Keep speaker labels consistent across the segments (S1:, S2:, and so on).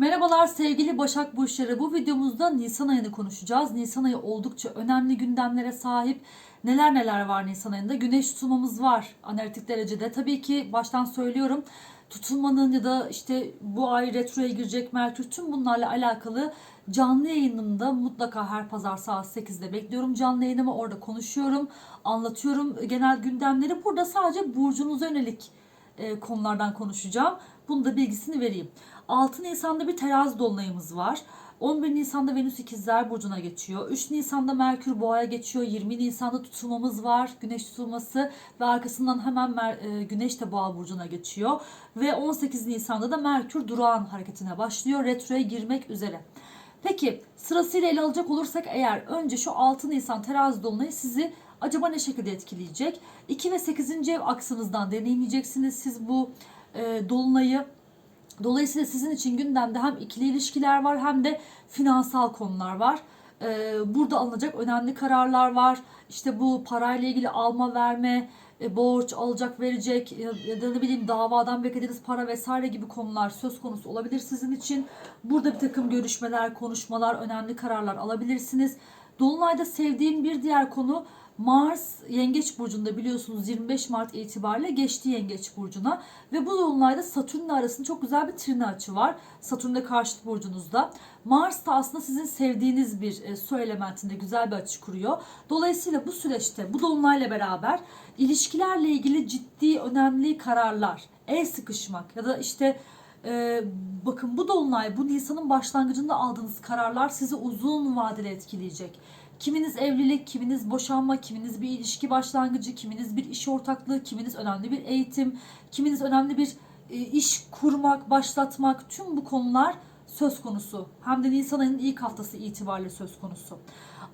S1: Merhabalar sevgili Başak Burçları. Bu videomuzda Nisan ayını konuşacağız. Nisan ayı oldukça önemli gündemlere sahip. Neler neler var Nisan ayında? Güneş tutulmamız var analitik derecede. Tabii ki baştan söylüyorum. Tutulmanın ya da işte bu ay retroya girecek Merkür tüm bunlarla alakalı canlı yayınımda mutlaka her pazar saat 8'de bekliyorum. Canlı yayınımı orada konuşuyorum, anlatıyorum genel gündemleri. Burada sadece burcunuza yönelik e, konulardan konuşacağım. Bunu da bilgisini vereyim. 6 Nisan'da bir terazi dolunayımız var. 11 Nisan'da Venüs ikizler burcuna geçiyor. 3 Nisan'da Merkür boğaya geçiyor. 20 Nisan'da tutulmamız var. Güneş tutulması ve arkasından hemen Mer- e, Güneş de boğa burcuna geçiyor. Ve 18 Nisan'da da Merkür durağan hareketine başlıyor. Retroya girmek üzere. Peki sırasıyla ele alacak olursak eğer önce şu 6 Nisan terazi dolunayı sizi acaba ne şekilde etkileyecek? 2 ve 8. ev aksınızdan deneyimleyeceksiniz siz bu e, dolunayı. Dolayısıyla sizin için gündemde hem ikili ilişkiler var hem de finansal konular var. Ee, burada alınacak önemli kararlar var. İşte bu parayla ilgili alma verme, e, borç alacak verecek ya da ne bileyim davadan beklediğiniz para vesaire gibi konular söz konusu olabilir sizin için. Burada bir takım görüşmeler, konuşmalar, önemli kararlar alabilirsiniz. Dolunayda sevdiğim bir diğer konu Mars Yengeç burcunda biliyorsunuz 25 Mart itibariyle geçti Yengeç burcuna ve bu dolunayda Satürn'le arasında çok güzel bir trine açı var. Satürn de karşıt burcunuzda. Mars da aslında sizin sevdiğiniz bir e, su elementinde güzel bir açı kuruyor. Dolayısıyla bu süreçte bu dolunayla beraber ilişkilerle ilgili ciddi önemli kararlar, el sıkışmak ya da işte e, bakın bu dolunay bu Nisan'ın başlangıcında aldığınız kararlar sizi uzun vadeli etkileyecek. Kiminiz evlilik, kiminiz boşanma, kiminiz bir ilişki başlangıcı, kiminiz bir iş ortaklığı, kiminiz önemli bir eğitim, kiminiz önemli bir e, iş kurmak, başlatmak tüm bu konular söz konusu. Hem de Nisan ayının ilk haftası itibariyle söz konusu.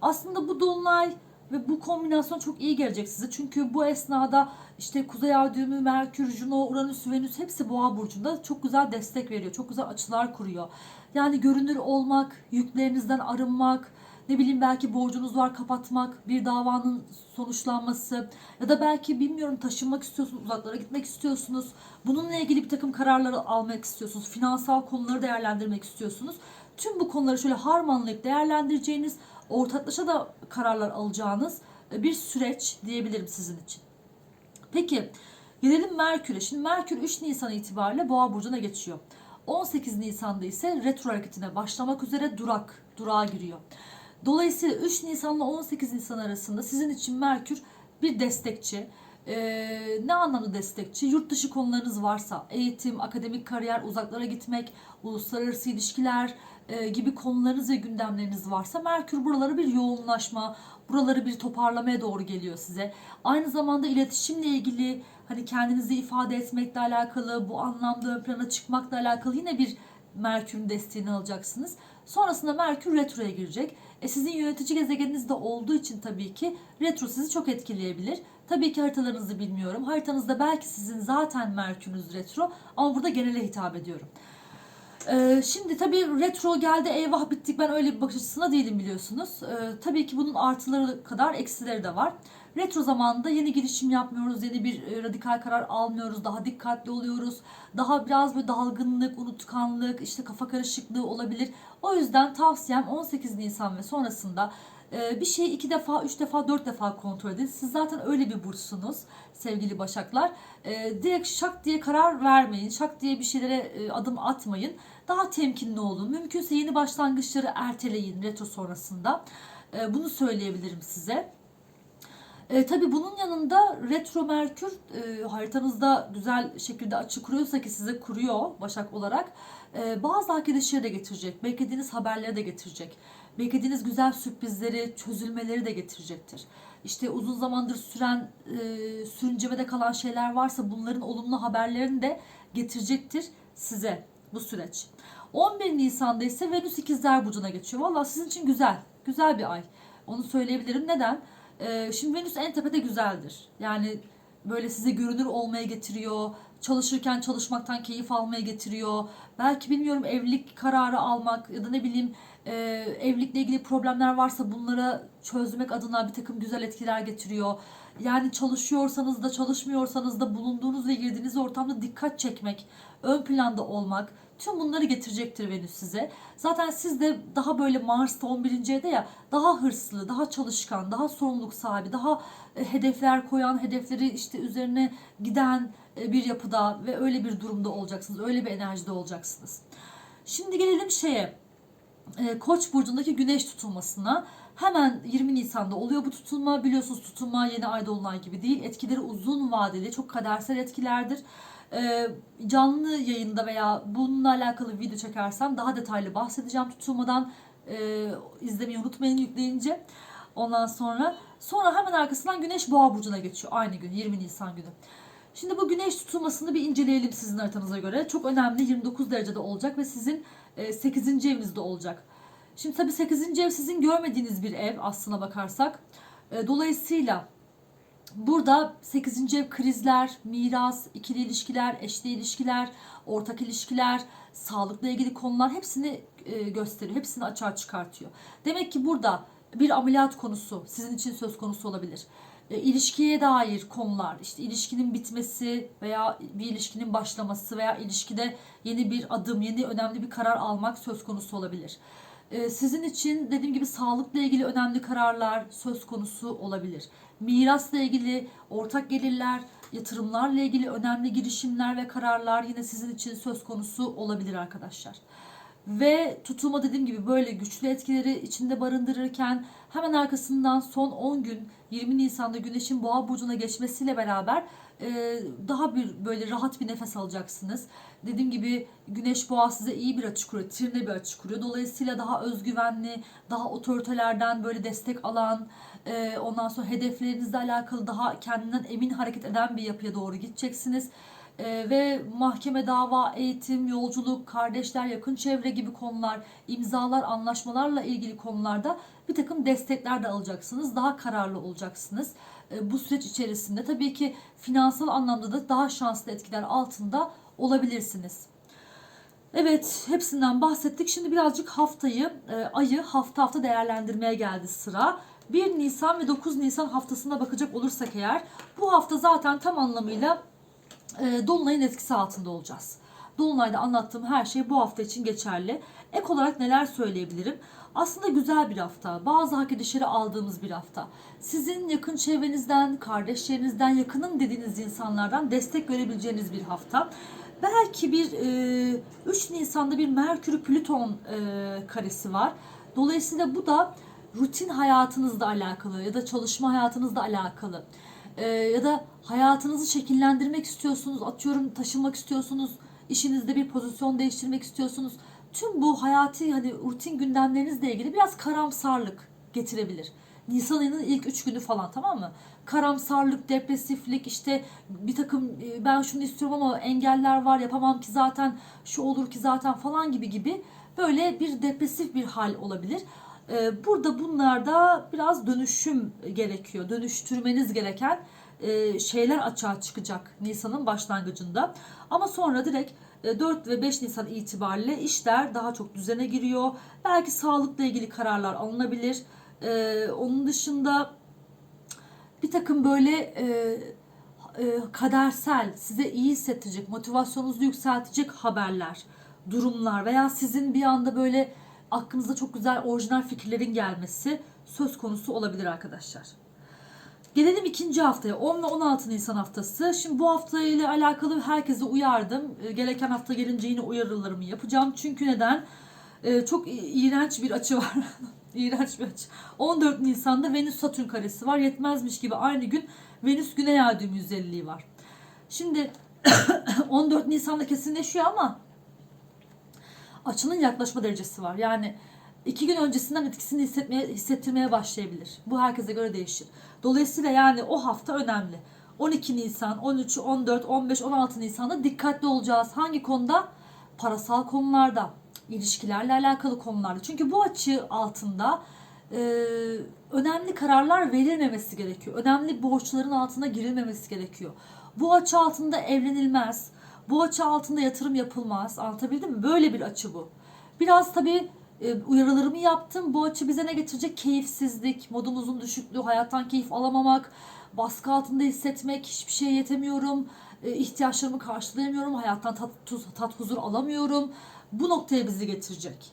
S1: Aslında bu dolunay ve bu kombinasyon çok iyi gelecek size. Çünkü bu esnada işte Kuzey Ay düğümü, Merkür, Juno, Uranüs, Venüs hepsi Boğa burcunda çok güzel destek veriyor. Çok güzel açılar kuruyor. Yani görünür olmak, yüklerinizden arınmak, ne bileyim belki borcunuz var kapatmak, bir davanın sonuçlanması ya da belki bilmiyorum taşınmak istiyorsunuz, uzaklara gitmek istiyorsunuz. Bununla ilgili bir takım kararları almak istiyorsunuz. Finansal konuları değerlendirmek istiyorsunuz. Tüm bu konuları şöyle harmanlayıp değerlendireceğiniz, ortaklaşa da kararlar alacağınız bir süreç diyebilirim sizin için. Peki gelelim Merkür'e. Şimdi Merkür 3 Nisan itibariyle Boğa burcuna geçiyor. 18 Nisan'da ise retro hareketine başlamak üzere durak, durağa giriyor. Dolayısıyla 3 Nisan ile 18 Nisan arasında sizin için Merkür bir destekçi. Ee, ne anlamda destekçi? Yurt dışı konularınız varsa, eğitim, akademik kariyer, uzaklara gitmek, uluslararası ilişkiler e, gibi konularınız ve gündemleriniz varsa Merkür buralara bir yoğunlaşma, buraları bir toparlamaya doğru geliyor size. Aynı zamanda iletişimle ilgili hani kendinizi ifade etmekle alakalı, bu anlamda ön plana çıkmakla alakalı yine bir Merkür'ün desteğini alacaksınız. Sonrasında Merkür retroya girecek. E sizin yönetici gezegeniniz de olduğu için tabii ki retro sizi çok etkileyebilir. Tabii ki haritalarınızı bilmiyorum. Haritanızda belki sizin zaten Merkür'ünüz retro ama burada genele hitap ediyorum. Ee, şimdi tabii retro geldi eyvah bittik ben öyle bir bakış açısına değilim biliyorsunuz. Ee, tabii ki bunun artıları kadar eksileri de var. Retro zamanında yeni girişim yapmıyoruz, yeni bir e, radikal karar almıyoruz, daha dikkatli oluyoruz. Daha biraz böyle dalgınlık, unutkanlık, işte kafa karışıklığı olabilir. O yüzden tavsiyem 18 Nisan ve sonrasında e, bir şeyi iki defa, üç defa, dört defa kontrol edin. Siz zaten öyle bir burçsunuz sevgili Başaklar. E, direkt şak diye karar vermeyin, şak diye bir şeylere adım atmayın. Daha temkinli olun. Mümkünse yeni başlangıçları erteleyin retro sonrasında. Bunu söyleyebilirim size. E, tabii bunun yanında retro Merkür e, haritanızda güzel şekilde açı kuruyorsa ki size kuruyor Başak olarak e, bazı arkadaşları da getirecek. Beklediğiniz haberleri de getirecek. Beklediğiniz güzel sürprizleri, çözülmeleri de getirecektir. İşte uzun zamandır süren e, sürüncemede kalan şeyler varsa bunların olumlu haberlerini de getirecektir size bu süreç. 11 Nisan'da ise Venüs ikizler burcuna geçiyor. Valla sizin için güzel. Güzel bir ay. Onu söyleyebilirim. Neden? Ee, şimdi Venüs en tepede güzeldir. Yani böyle size görünür olmaya getiriyor. Çalışırken çalışmaktan keyif almaya getiriyor. Belki bilmiyorum evlilik kararı almak ya da ne bileyim e, evlilikle ilgili problemler varsa bunlara çözmek adına bir takım güzel etkiler getiriyor. Yani çalışıyorsanız da çalışmıyorsanız da bulunduğunuz ve girdiğiniz ortamda dikkat çekmek, ön planda olmak, Tüm bunları getirecektir Venüs size. Zaten siz de daha böyle Mars'ta 11. evde ya daha hırslı, daha çalışkan, daha sorumluluk sahibi, daha e, hedefler koyan, hedefleri işte üzerine giden e, bir yapıda ve öyle bir durumda olacaksınız. Öyle bir enerjide olacaksınız. Şimdi gelelim şeye. e, Koç burcundaki güneş tutulmasına. Hemen 20 Nisan'da oluyor bu tutulma. Biliyorsunuz tutulma yeni ay dolunay gibi değil. Etkileri uzun vadeli, çok kadersel etkilerdir. E, canlı yayında veya bununla alakalı video çekersem daha detaylı bahsedeceğim tutulmadan. E, izlemeyi unutmayın yükleyince. Ondan sonra sonra hemen arkasından Güneş Boğa burcuna geçiyor aynı gün 20 Nisan günü. Şimdi bu güneş tutulmasını bir inceleyelim sizin haritanıza göre. Çok önemli 29 derecede olacak ve sizin e, 8. evinizde olacak. Şimdi tabii 8. ev sizin görmediğiniz bir ev aslına bakarsak. E, Dolayısıyla burada 8. ev krizler, miras, ikili ilişkiler, eşli ilişkiler, ortak ilişkiler, sağlıkla ilgili konular hepsini e, gösteriyor. Hepsini açığa çıkartıyor. Demek ki burada bir ameliyat konusu sizin için söz konusu olabilir. E, ilişkiye dair konular, işte ilişkinin bitmesi veya bir ilişkinin başlaması veya ilişkide yeni bir adım, yeni önemli bir karar almak söz konusu olabilir. E, Sizin için dediğim gibi sağlıkla ilgili önemli kararlar söz konusu olabilir. Mirasla ilgili ortak gelirler, yatırımlarla ilgili önemli girişimler ve kararlar yine sizin için söz konusu olabilir arkadaşlar. Ve tutulma dediğim gibi böyle güçlü etkileri içinde barındırırken hemen arkasından son 10 gün 20 Nisan'da Güneş'in Boğa burcuna geçmesiyle beraber e, daha bir böyle rahat bir nefes alacaksınız. Dediğim gibi Güneş Boğa size iyi bir açı kuruyor, trine bir açı kuruyor. Dolayısıyla daha özgüvenli, daha otoritelerden böyle destek alan, e, ondan sonra hedeflerinizle alakalı daha kendinden emin hareket eden bir yapıya doğru gideceksiniz. Ee, ve mahkeme, dava, eğitim, yolculuk, kardeşler, yakın çevre gibi konular, imzalar, anlaşmalarla ilgili konularda bir takım destekler de alacaksınız. Daha kararlı olacaksınız. Ee, bu süreç içerisinde tabii ki finansal anlamda da daha şanslı etkiler altında olabilirsiniz. Evet, hepsinden bahsettik. Şimdi birazcık haftayı, e, ayı hafta hafta değerlendirmeye geldi sıra. 1 Nisan ve 9 Nisan haftasına bakacak olursak eğer, bu hafta zaten tam anlamıyla e, Dolunay'ın etkisi altında olacağız. Dolunay'da anlattığım her şey bu hafta için geçerli. Ek olarak neler söyleyebilirim? Aslında güzel bir hafta. Bazı hak edişleri aldığımız bir hafta. Sizin yakın çevrenizden, kardeşlerinizden, yakının dediğiniz insanlardan destek görebileceğiniz bir hafta. Belki bir e, 3 Nisan'da bir Merkür Plüton e, karesi var. Dolayısıyla bu da rutin hayatınızla alakalı ya da çalışma hayatınızla alakalı. Ee, ya da hayatınızı şekillendirmek istiyorsunuz, atıyorum taşınmak istiyorsunuz, işinizde bir pozisyon değiştirmek istiyorsunuz. Tüm bu hayati hani rutin gündemlerinizle ilgili biraz karamsarlık getirebilir. Nisan ayının ilk üç günü falan tamam mı? Karamsarlık, depresiflik işte bir takım e, ben şunu istiyorum ama engeller var yapamam ki zaten şu olur ki zaten falan gibi gibi böyle bir depresif bir hal olabilir. Ee, Burada bunlarda biraz dönüşüm gerekiyor. Dönüştürmeniz gereken e, şeyler açığa çıkacak Nisan'ın başlangıcında. Ama sonra direkt e, 4 ve 5 Nisan itibariyle işler daha çok düzene giriyor. Belki sağlıkla ilgili kararlar alınabilir. Ee, Onun dışında bir takım böyle e, e, kadersel, size iyi hissettirecek, motivasyonunuzu yükseltecek haberler, durumlar veya sizin bir anda böyle aklınıza çok güzel orijinal fikirlerin gelmesi söz konusu olabilir arkadaşlar. Gelelim ikinci haftaya 10 ve 16 Nisan haftası. Şimdi bu hafta ile alakalı herkese uyardım. E, Gereken hafta gelince yine uyarılarımı yapacağım. Çünkü neden? E, Çok iğrenç bir açı var. iğrenç bir açı. 14 Nisan'da Venüs Satürn karesi var. Yetmezmiş gibi aynı gün Venüs Güney Ay düğümü yüzdeliliği var. Şimdi 14 Nisan'da kesinleşiyor ama açının yaklaşma derecesi var. Yani iki gün öncesinden etkisini hissetmeye, hissettirmeye başlayabilir. Bu herkese göre değişir. Dolayısıyla yani o hafta önemli. 12 Nisan, 13, 14, 15, 16 Nisan'da dikkatli olacağız. Hangi konuda? Parasal konularda, ilişkilerle alakalı konularda. Çünkü bu açı altında e, önemli kararlar verilmemesi gerekiyor. Önemli borçların altına girilmemesi gerekiyor. Bu açı altında evlenilmez. Bu açı altında yatırım yapılmaz. Anlatabildim mi? Böyle bir açı bu. Biraz tabii e, uyarılarımı yaptım. Bu açı bize ne getirecek? Keyifsizlik, modumuzun düşüklüğü, hayattan keyif alamamak, baskı altında hissetmek, hiçbir şeye yetemiyorum, e, ihtiyaçlarımı karşılayamıyorum, hayattan tat, tuz, tat huzur alamıyorum. bu noktaya bizi getirecek.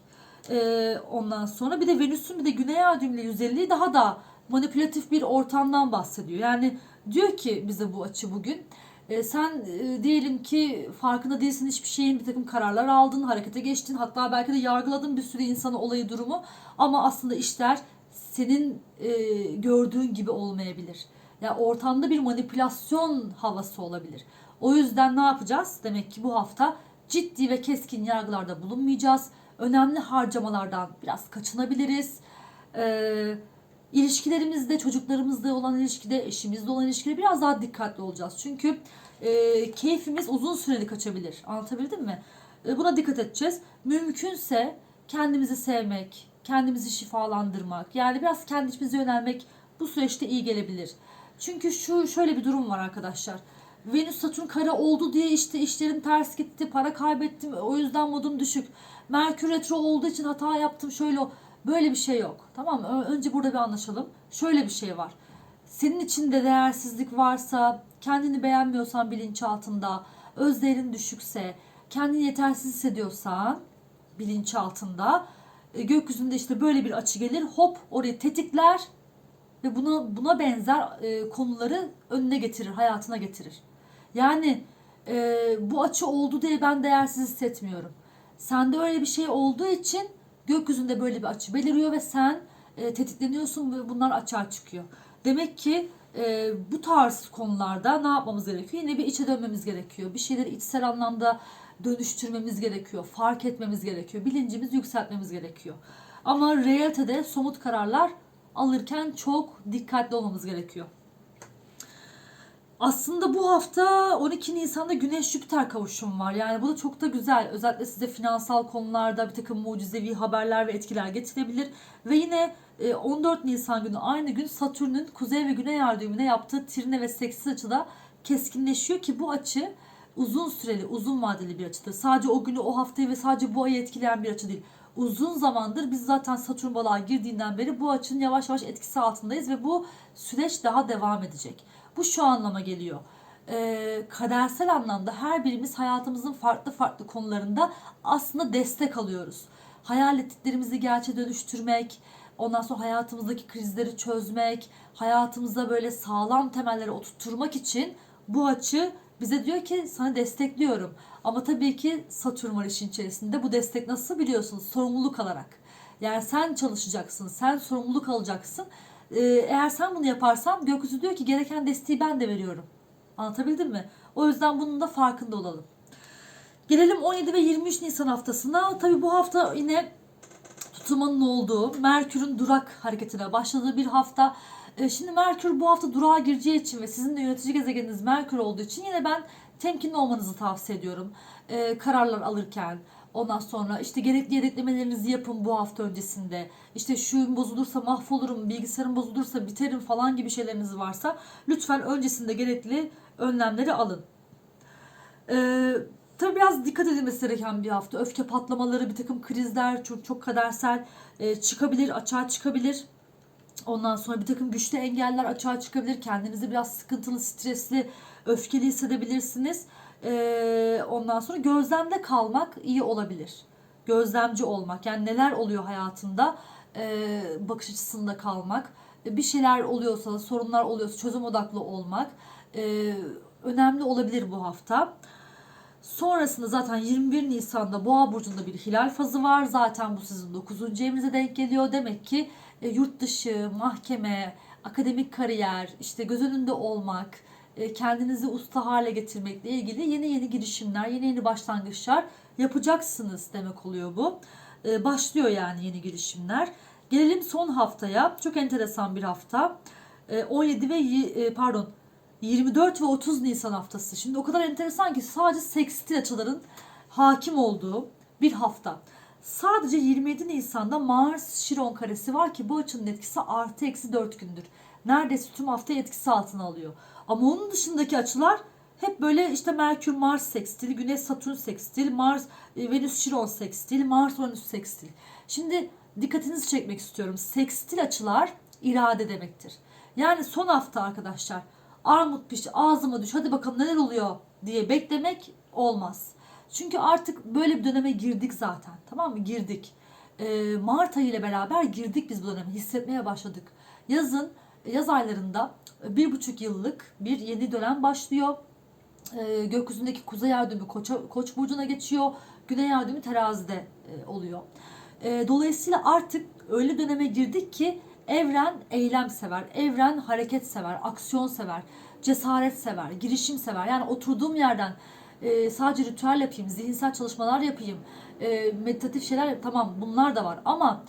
S1: Ee, ondan sonra bir de Venüs'ün bir de Güney Ay düğümüyle 150 daha da manipülatif bir ortamdan bahsediyor. Yani diyor ki bize bu açı bugün e, sen e, diyelim ki farkında değilsin hiçbir şeyin bir takım kararlar aldın, harekete geçtin. Hatta belki de yargıladın bir sürü insanı, olayı, durumu. Ama aslında işler senin e, gördüğün gibi olmayabilir. Yani ortamda bir manipülasyon havası olabilir. O yüzden ne yapacağız? Demek ki bu hafta ciddi ve keskin yargılarda bulunmayacağız. Önemli harcamalardan biraz kaçınabiliriz. Ee, ilişkilerimizde, çocuklarımızla olan ilişkide, eşimizle olan ilişkide biraz daha dikkatli olacağız. Çünkü e, keyfimiz uzun süreli kaçabilir. Anlatabildim mi? E, buna dikkat edeceğiz. Mümkünse kendimizi sevmek, kendimizi şifalandırmak, yani biraz kendimize yönelmek bu süreçte iyi gelebilir. Çünkü şu şöyle bir durum var arkadaşlar. Venüs Satürn kare oldu diye işte işlerim ters gitti, para kaybettim, o yüzden modum düşük. Merkür retro olduğu için hata yaptım, şöyle. Böyle bir şey yok. Tamam mı? Önce burada bir anlaşalım. Şöyle bir şey var. Senin içinde değersizlik varsa, kendini beğenmiyorsan bilinçaltında, özdeğerin düşükse, kendini yetersiz hissediyorsan bilinçaltında, e, gökyüzünde işte böyle bir açı gelir. Hop orayı tetikler ve buna buna benzer e, konuları önüne getirir, hayatına getirir. Yani e, bu açı oldu diye ben değersiz hissetmiyorum. Sende öyle bir şey olduğu için gökyüzünde böyle bir açı beliriyor ve sen e, tetikleniyorsun ve bunlar açığa çıkıyor. Demek ki e, bu tarz konularda ne yapmamız gerekiyor? Yine bir içe dönmemiz gerekiyor. Bir şeyleri içsel anlamda dönüştürmemiz gerekiyor. Fark etmemiz gerekiyor. Bilincimizi yükseltmemiz gerekiyor. Ama realitede somut kararlar alırken çok dikkatli olmamız gerekiyor. Aslında bu hafta 12 Nisan'da Güneş Jüpiter kavuşum var. Yani bu da çok da güzel. Özellikle size finansal konularda bir takım mucizevi haberler ve etkiler getirebilir. Ve yine e, 14 Nisan günü aynı gün Satürn'ün Kuzey ve Güney Ay düğümüne yaptığı Trine ve Seksis açıda keskinleşiyor ki bu açı uzun süreli, uzun vadeli bir açıdır. Sadece o günü, o haftayı ve sadece bu ayı etkileyen bir açı değil. Uzun zamandır biz zaten Satürn balığa girdiğinden beri bu açının yavaş yavaş etkisi altındayız ve bu süreç daha devam edecek. Bu şu anlama geliyor. Ee, kadersel anlamda her birimiz hayatımızın farklı farklı konularında aslında destek alıyoruz. Hayal ettiklerimizi gerçeğe dönüştürmek, ondan sonra hayatımızdaki krizleri çözmek, hayatımızda böyle sağlam temelleri oturtturmak için bu açı bize diyor ki sana destekliyorum. Ama tabii ki Satürn var işin içerisinde. Bu destek nasıl biliyorsunuz? Sorumluluk alarak. Yani sen çalışacaksın, sen sorumluluk alacaksın. Ee, eğer sen bunu yaparsan gökyüzü diyor ki gereken desteği ben de veriyorum. Anlatabildim mi? O yüzden bunun da farkında olalım. Gelelim 17 ve 23 Nisan haftasına. Tabii bu hafta yine tutulmanın olduğu, Merkür'ün durak hareketine başladığı bir hafta. Ee, Şimdi Merkür bu hafta durağa gireceği için ve sizin de yönetici gezegeniniz Merkür olduğu için yine ben temkinli olmanızı tavsiye ediyorum. Ee, kararlar alırken, ondan sonra işte gerekli yedeklemelerinizi yapın bu hafta öncesinde. İşte şu bozulursa mahvolurum, bilgisayarım bozulursa biterim falan gibi şeyleriniz varsa lütfen öncesinde gerekli önlemleri alın. Ee, tabii biraz dikkat edilmesi gereken bir hafta. Öfke patlamaları, bir takım krizler, çok çok kadersel e, çıkabilir, açığa çıkabilir. Ondan sonra bir takım güçlü engeller açığa çıkabilir. Kendinizi biraz sıkıntılı, stresli, öfkeli hissedebilirsiniz. Ee, ondan sonra gözlemde kalmak iyi olabilir. Gözlemci olmak. Yani neler oluyor hayatında e, bakış açısında kalmak. E, Bir şeyler oluyorsa, sorunlar oluyorsa çözüm odaklı olmak e, önemli olabilir bu hafta. Sonrasında zaten 21 Nisan'da Boğa burcunda bir hilal fazı var. Zaten bu sizin 9. evinize denk geliyor. Demek ki e, yurt dışı, mahkeme, akademik kariyer, işte göz önünde olmak, kendinizi usta hale getirmekle ilgili yeni yeni girişimler, yeni yeni başlangıçlar yapacaksınız demek oluyor bu. E, başlıyor yani yeni girişimler. Gelelim son haftaya. Çok enteresan bir hafta. E, 17 ve yi- e, pardon 24 ve 30 Nisan haftası. Şimdi o kadar enteresan ki sadece sekstil açıların hakim olduğu bir hafta. Sadece 27 Nisan'da Mars Şiron karesi var ki bu açının etkisi artı eksi 4 gündür. Neredeyse tüm hafta etkisi altına alıyor. Ama onun dışındaki açılar hep böyle işte Merkür Mars sekstil, Güneş Satürn sekstil, Mars e, Venüs Şiron sekstil, Mars Uranüs sekstil. Şimdi dikkatinizi çekmek istiyorum. Sekstil açılar irade demektir. Yani son hafta arkadaşlar armut piş ağzıma düş hadi bakalım neler oluyor diye beklemek olmaz. Çünkü artık böyle bir döneme girdik zaten. Tamam mı? Girdik. Ee, Mart ayı ile beraber girdik biz bu döneme. Hissetmeye başladık. Yazın, yaz aylarında bir buçuk yıllık bir yeni dönem başlıyor. Ee, gökyüzündeki kuzey ay düğümü koça, koç burcuna geçiyor. Güney ay düğümü terazide e, oluyor. E, dolayısıyla artık öyle döneme girdik ki evren eylem sever, evren hareket sever, aksiyon sever, cesaret sever, girişim sever. Yani oturduğum yerden e, sadece ritüel yapayım, zihinsel çalışmalar yapayım, e, meditatif şeyler tamam bunlar da var ama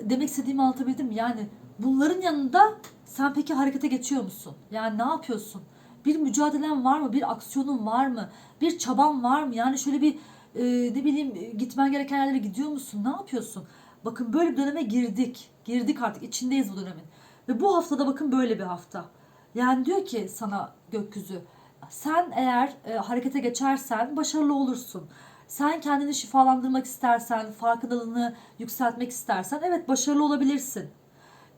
S1: e, demek istediğimi anlatabildim? Yani bunların yanında sen peki harekete geçiyor musun? Yani ne yapıyorsun? Bir mücadelen var mı? Bir aksiyonun var mı? Bir çaban var mı? Yani şöyle bir e, ne bileyim gitmen gereken yerlere gidiyor musun? Ne yapıyorsun? Bakın böyle bir döneme girdik. Girdik artık. içindeyiz bu dönemin. Ve bu haftada bakın böyle bir hafta. Yani diyor ki sana gökyüzü sen eğer e, harekete geçersen başarılı olursun. Sen kendini şifalandırmak istersen, farkındalığını yükseltmek istersen evet başarılı olabilirsin.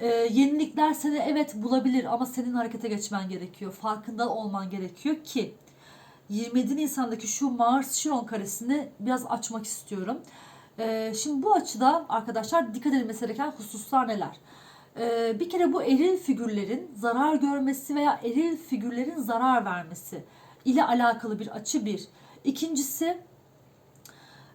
S1: Ee, yenilikler seni evet bulabilir ama senin harekete geçmen gerekiyor. Farkında olman gerekiyor ki 27 Nisan'daki şu Mars Şiron karesini biraz açmak istiyorum. Ee, şimdi bu açıda arkadaşlar dikkat edilmesi gereken hususlar neler? Ee, bir kere bu eril figürlerin zarar görmesi veya eril figürlerin zarar vermesi ile alakalı bir açı bir. İkincisi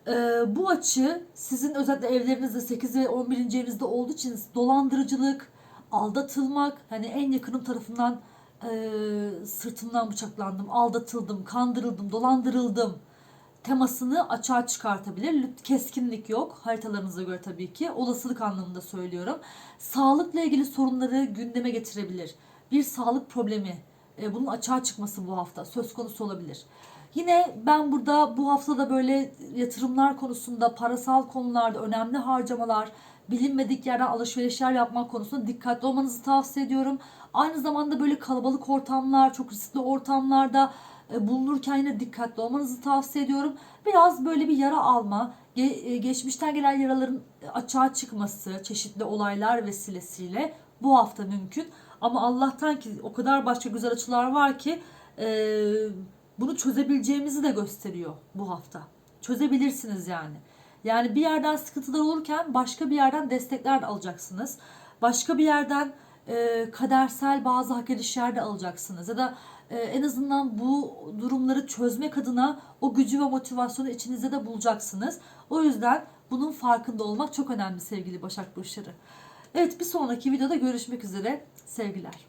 S1: e, bu açı sizin özellikle evlerinizde 8 ve 11. evinizde olduğu için dolandırıcılık, aldatılmak, hani en yakınım tarafından e, sırtımdan bıçaklandım, aldatıldım, kandırıldım, dolandırıldım temasını açığa çıkartabilir. Keskinlik yok haritalarınıza göre tabii ki. Olasılık anlamında söylüyorum. Sağlıkla ilgili sorunları gündeme getirebilir. Bir sağlık problemi, e, bunun açığa çıkması bu hafta söz konusu olabilir. Yine ben burada bu haftada böyle yatırımlar konusunda, parasal konularda önemli harcamalar, bilinmedik yerden alışverişler yapmak konusunda dikkatli olmanızı tavsiye ediyorum. Aynı zamanda böyle kalabalık ortamlar, çok riskli ortamlarda e, bulunurken yine dikkatli olmanızı tavsiye ediyorum. Biraz böyle bir yara alma, e, geçmişten gelen yaraların açığa çıkması, çeşitli olaylar vesilesiyle bu hafta mümkün. Ama Allah'tan ki o kadar başka güzel açılar var ki e, bunu çözebileceğimizi de gösteriyor bu hafta. Çözebilirsiniz yani. Yani bir yerden sıkıntılar olurken başka bir yerden destekler de alacaksınız. Başka bir yerden e, kadersel bazı hak edişler de alacaksınız. Ya da e, en azından bu durumları çözmek adına o gücü ve motivasyonu içinizde de bulacaksınız. O yüzden bunun farkında olmak çok önemli sevgili Başak Burçları. Evet bir sonraki videoda görüşmek üzere. Sevgiler.